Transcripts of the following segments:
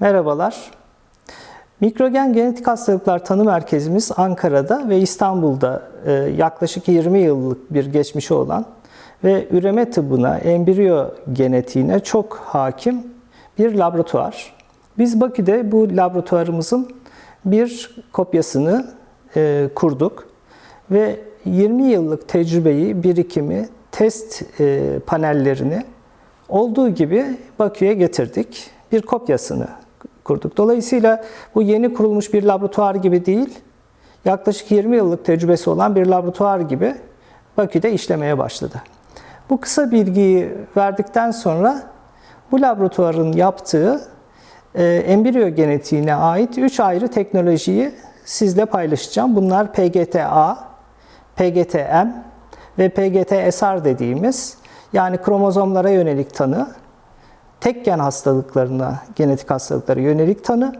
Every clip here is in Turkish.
Merhabalar. Mikrogen Genetik Hastalıklar Tanı Merkezimiz Ankara'da ve İstanbul'da e, yaklaşık 20 yıllık bir geçmişi olan ve üreme tıbbına, embriyo genetiğine çok hakim bir laboratuvar. Biz Bakü'de bu laboratuvarımızın bir kopyasını e, kurduk ve 20 yıllık tecrübeyi, birikimi, test e, panellerini olduğu gibi Bakü'ye getirdik. Bir kopyasını kurduk. Dolayısıyla bu yeni kurulmuş bir laboratuvar gibi değil, yaklaşık 20 yıllık tecrübesi olan bir laboratuvar gibi Bakü'de işlemeye başladı. Bu kısa bilgiyi verdikten sonra bu laboratuvarın yaptığı e, embriyo genetiğine ait 3 ayrı teknolojiyi sizle paylaşacağım. Bunlar PGT-A, PGT-M ve PGT-SR dediğimiz yani kromozomlara yönelik tanı, tek gen hastalıklarına, genetik hastalıklara yönelik tanı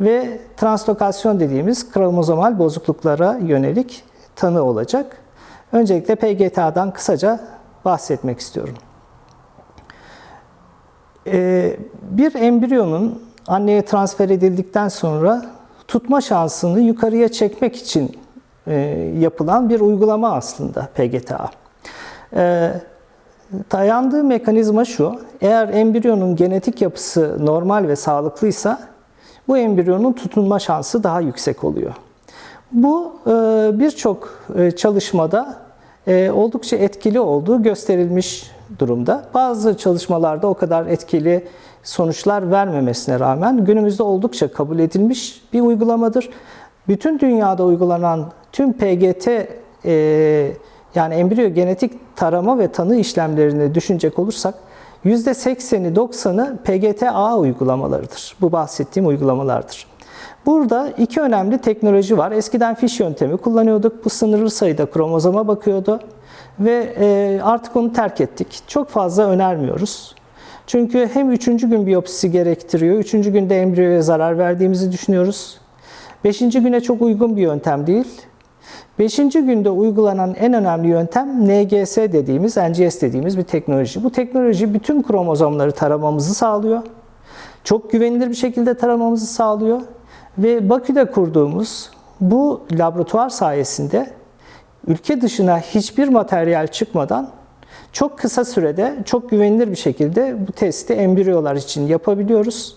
ve translokasyon dediğimiz kromozomal bozukluklara yönelik tanı olacak. Öncelikle PGTA'dan kısaca bahsetmek istiyorum. Ee, bir embriyonun anneye transfer edildikten sonra tutma şansını yukarıya çekmek için e, yapılan bir uygulama aslında PGTA. Dayandığı mekanizma şu, eğer embriyonun genetik yapısı normal ve sağlıklıysa bu embriyonun tutunma şansı daha yüksek oluyor. Bu e, birçok e, çalışmada e, oldukça etkili olduğu gösterilmiş durumda. Bazı çalışmalarda o kadar etkili sonuçlar vermemesine rağmen günümüzde oldukça kabul edilmiş bir uygulamadır. Bütün dünyada uygulanan tüm PGT yani embriyo genetik tarama ve tanı işlemlerini düşünecek olursak %80'i 90'ı PGT-A uygulamalarıdır. Bu bahsettiğim uygulamalardır. Burada iki önemli teknoloji var. Eskiden fiş yöntemi kullanıyorduk. Bu sınırlı sayıda kromozoma bakıyordu. Ve artık onu terk ettik. Çok fazla önermiyoruz. Çünkü hem üçüncü gün biyopsisi gerektiriyor. Üçüncü günde embriyoya zarar verdiğimizi düşünüyoruz. Beşinci güne çok uygun bir yöntem değil. Beşinci günde uygulanan en önemli yöntem NGS dediğimiz, NGS dediğimiz bir teknoloji. Bu teknoloji bütün kromozomları taramamızı sağlıyor. Çok güvenilir bir şekilde taramamızı sağlıyor. Ve Bakü'de kurduğumuz bu laboratuvar sayesinde ülke dışına hiçbir materyal çıkmadan çok kısa sürede çok güvenilir bir şekilde bu testi embriyolar için yapabiliyoruz.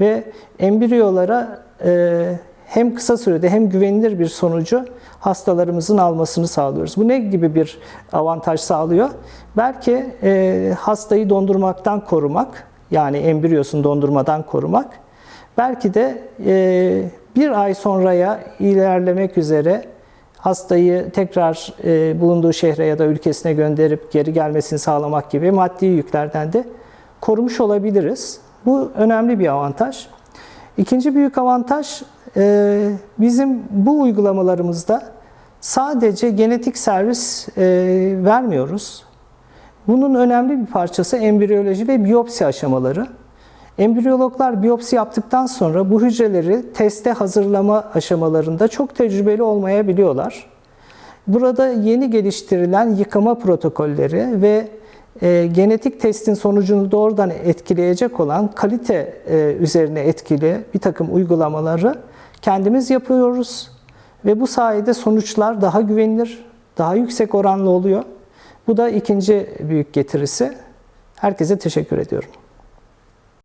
Ve embriyolara e, hem kısa sürede hem güvenilir bir sonucu hastalarımızın almasını sağlıyoruz. Bu ne gibi bir avantaj sağlıyor? Belki e, hastayı dondurmaktan korumak, yani embriyosunu dondurmadan korumak. Belki de e, bir ay sonraya ilerlemek üzere hastayı tekrar e, bulunduğu şehre ya da ülkesine gönderip geri gelmesini sağlamak gibi maddi yüklerden de korumuş olabiliriz. Bu önemli bir avantaj. İkinci büyük avantaj e, bizim bu uygulamalarımızda sadece genetik servis e, vermiyoruz. Bunun önemli bir parçası embriyoloji ve biyopsi aşamaları. Embriyologlar biyopsi yaptıktan sonra bu hücreleri teste hazırlama aşamalarında çok tecrübeli olmayabiliyorlar. Burada yeni geliştirilen yıkama protokolleri ve e, genetik testin sonucunu doğrudan etkileyecek olan kalite e, üzerine etkili bir takım uygulamaları kendimiz yapıyoruz. Ve bu sayede sonuçlar daha güvenilir, daha yüksek oranlı oluyor. Bu da ikinci büyük getirisi. Herkese teşekkür ediyorum.